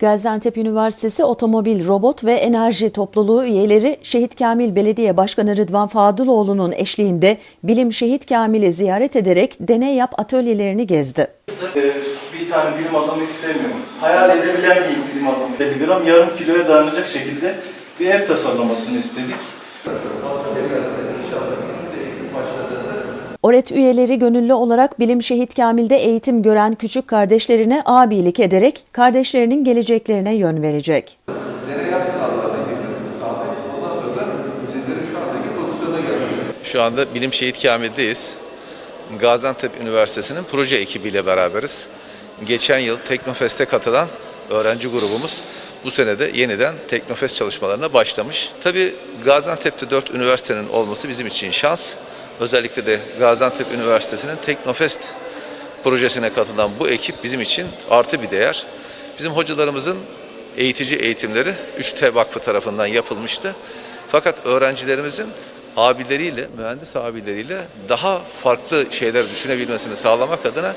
Gaziantep Üniversitesi Otomobil, Robot ve Enerji Topluluğu üyeleri Şehit Kamil Belediye Başkanı Rıdvan Fadıloğlu'nun eşliğinde Bilim Şehit Kamil'i ziyaret ederek deney yap atölyelerini gezdi. Ee, bir tane bilim adamı istemiyorum. Hayal edebilen bir bilim adamı. 50 gram yarım kiloya dayanacak şekilde bir ev tasarlamasını istedik. ORET üyeleri gönüllü olarak Bilim Şehit Kamil'de eğitim gören küçük kardeşlerine abilik ederek kardeşlerinin geleceklerine yön verecek. Şu anda Bilim Şehit Kamil'deyiz. Gaziantep Üniversitesi'nin proje ekibiyle beraberiz. Geçen yıl Teknofest'e katılan öğrenci grubumuz bu sene de yeniden Teknofest çalışmalarına başlamış. Tabii Gaziantep'te 4 üniversitenin olması bizim için şans. Özellikle de Gaziantep Üniversitesi'nin Teknofest projesine katılan bu ekip bizim için artı bir değer. Bizim hocalarımızın eğitici eğitimleri 3T Vakfı tarafından yapılmıştı. Fakat öğrencilerimizin abileriyle, mühendis abileriyle daha farklı şeyler düşünebilmesini sağlamak adına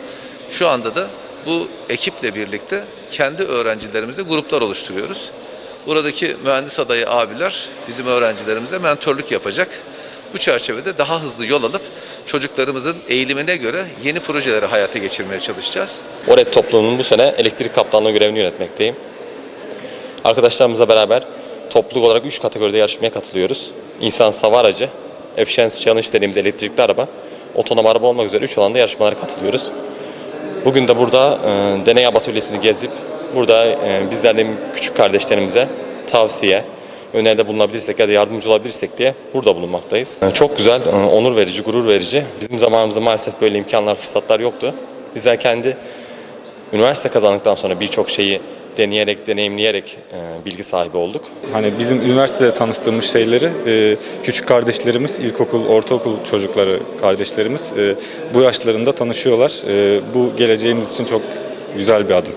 şu anda da bu ekiple birlikte kendi öğrencilerimizle gruplar oluşturuyoruz. Buradaki mühendis adayı abiler bizim öğrencilerimize mentorluk yapacak. Bu çerçevede daha hızlı yol alıp çocuklarımızın eğilimine göre yeni projeleri hayata geçirmeye çalışacağız. ORED topluluğunun bu sene elektrik kaptanlığı görevini yönetmekteyim. Arkadaşlarımızla beraber topluluk olarak 3 kategoride yarışmaya katılıyoruz. İnsan hava aracı, efficiency challenge dediğimiz elektrikli araba, otonom araba olmak üzere 3 alanda yarışmalara katılıyoruz. Bugün de burada e, deney atölyesini gezip burada e, bizlerden küçük kardeşlerimize tavsiye, öneride bulunabilirsek ya da yardımcı olabilirsek diye burada bulunmaktayız. E, Çok güzel, e, onur verici, gurur verici. Bizim zamanımızda maalesef böyle imkanlar, fırsatlar yoktu. Bizler kendi üniversite kazandıktan sonra birçok şeyi deneyerek, deneyimleyerek e, bilgi sahibi olduk. Hani bizim üniversitede tanıştığımız şeyleri e, küçük kardeşlerimiz, ilkokul, ortaokul çocukları kardeşlerimiz e, bu yaşlarında tanışıyorlar. E, bu geleceğimiz için çok güzel bir adım.